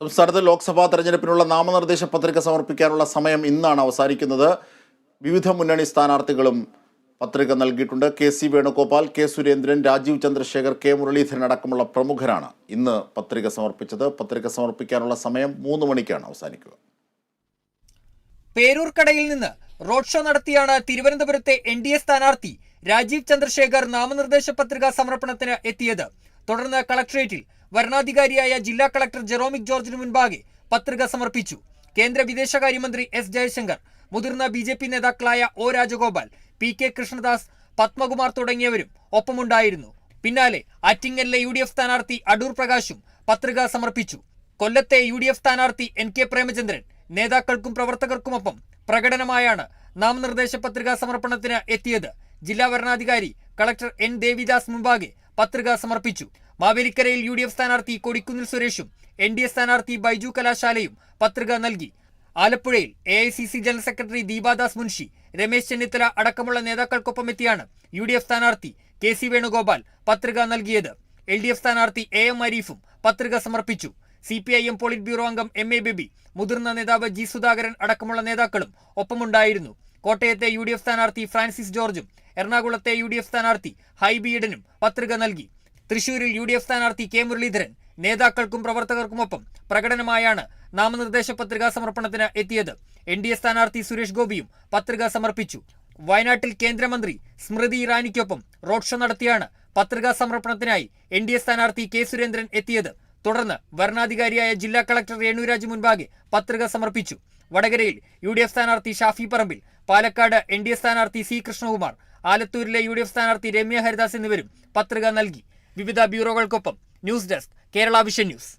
സംസ്ഥാനത്ത് ലോക്സഭാ തെരഞ്ഞെടുപ്പിനുള്ള നാമനിർദ്ദേശ പത്രിക സമർപ്പിക്കാനുള്ള സമയം ഇന്നാണ് അവസാനിക്കുന്നത്. വിവിധ മുന്നണി സ്ഥാനാർത്ഥികളും പത്രിക നൽകിയിട്ടുണ്ട്. K C Venugopal K Surendran Rajeev Chandrasekhar K Muraleedharan അടക്കമുള്ള പ്രമുഖരാണ് ഇന്ന് പത്രിക സമർപ്പിച്ചത്. പത്രിക സമർപ്പിക്കാനുള്ള സമയം മൂന്ന് മണിക്കാണ് അവസാനിക്കുക. പേരൂർക്കടയിൽ നിന്ന് റോഡ് ഷോ നടത്തിയാണ് തിരുവനന്തപുരത്തെ എൻ ഡി എ സ്ഥാനാർത്ഥി രാജീവ് ചന്ദ്രശേഖർ നാമനിർദ്ദേശ പത്രിക സമർപ്പണത്തിന് എത്തിയത്. തുടർന്ന് കളക്ടറേറ്റിൽ വരണാധികാരിയായ ജില്ലാ കളക്ടർ ജെറോമിക് ജോർജിന് മുൻപാകെ പത്രിക സമർപ്പിച്ചു. കേന്ദ്ര വിദേശകാര്യമന്ത്രി എസ് ജയശങ്കർ മുതിർന്ന ബി ജെ പി നേതാക്കളായ O Rajagopal P K Krishnadas Padmakumar തുടങ്ങിയവരും ഒപ്പമുണ്ടായിരുന്നു. പിന്നാലെ ആറ്റിങ്ങലിലെ യു ഡി എഫ് സ്ഥാനാർത്ഥി അടൂർ പ്രകാശും പത്രിക സമർപ്പിച്ചു. കൊല്ലത്തെ യു ഡി എഫ് സ്ഥാനാർത്ഥി എൻ കെ പ്രേമചന്ദ്രൻ നേതാക്കൾക്കും പ്രവർത്തകർക്കുമൊപ്പം പ്രകടനമായാണ് നാമനിർദ്ദേശ പത്രികാ സമർപ്പണത്തിന് എത്തിയത്. ജില്ലാ വരണാധികാരി കളക്ടർ എൻ ദേവിദാസ് മുമ്പാകെ പത്രിക സമർപ്പിച്ചു. മാവേലിക്കരയിൽ യു ഡി എഫ് സ്ഥാനാർത്ഥി കൊടിക്കുന്നിൽ സുരേഷും എൻ ഡി എ സ്ഥാനാർത്ഥി ബൈജു കലാശാലയും പത്രിക നൽകി. ആലപ്പുഴയിൽ A I C C general secretary Deepadas Munshi Ramesh Chennithala അടക്കമുള്ള നേതാക്കൾക്കൊപ്പം എത്തിയാണ് യു ഡി എഫ് സ്ഥാനാർത്ഥി കെ സി വേണുഗോപാൽ പത്രിക നൽകിയത്. എൽ ഡി എഫ് സ്ഥാനാർത്ഥി എ എം അരീഫും പത്രിക സമർപ്പിച്ചു. C P I M polit bureau അംഗം എം എ ബേബി മുതിർന്ന നേതാവ് ജി സുധാകരൻ അടക്കമുള്ള നേതാക്കളും ഒപ്പമുണ്ടായിരുന്നു. കോട്ടയത്തെ യു ഡി എഫ് സ്ഥാനാർത്ഥി ഫ്രാൻസിസ് ജോർജും എറണാകുളത്തെ യു ഡി എഫ് സ്ഥാനാർത്ഥി ഹൈബി പത്രിക നൽകി. തൃശൂരിൽ യു ഡി എഫ് സ്ഥാനാർത്ഥി കെ മുരളീധരൻ നേതാക്കൾക്കും പ്രവർത്തകർക്കുമൊപ്പം പ്രകടനമായാണ് നാമനിർദ്ദേശ പത്രികാ സമർപ്പണത്തിന് എത്തിയത്. എൻ ഡി എ സ്ഥാനാർത്ഥി സുരേഷ് ഗോപിയും പത്രിക സമർപ്പിച്ചു. വയനാട്ടിൽ കേന്ദ്രമന്ത്രി സ്മൃതി ഇറാനിക്കൊപ്പം റോഡ് ഷോ നടത്തിയാണ് പത്രികാ സമർപ്പണത്തിനായി എൻ ഡി എ സ്ഥാനാർത്ഥി കെ സുരേന്ദ്രൻ എത്തിയത്. തുടർന്ന് വരണാധികാരിയായ ജില്ലാ കളക്ടർ രേണുരാജ് മുൻപാകെ പത്രിക സമർപ്പിച്ചു. വടകരയിൽ യു ഡി എഫ് സ്ഥാനാർത്ഥി Shafi Parambil Palakkad N D A സ്ഥാനാർത്ഥി സി കൃഷ്ണകുമാർ ആലത്തൂരിലെ യു ഡി എഫ് സ്ഥാനാർത്ഥി രമ്യ ഹരിദാസ് എന്നിവരും പത്രിക നൽകി. വിവിധ ബ്യൂറോകൾക്കൊപ്പം news desk Kerala vision news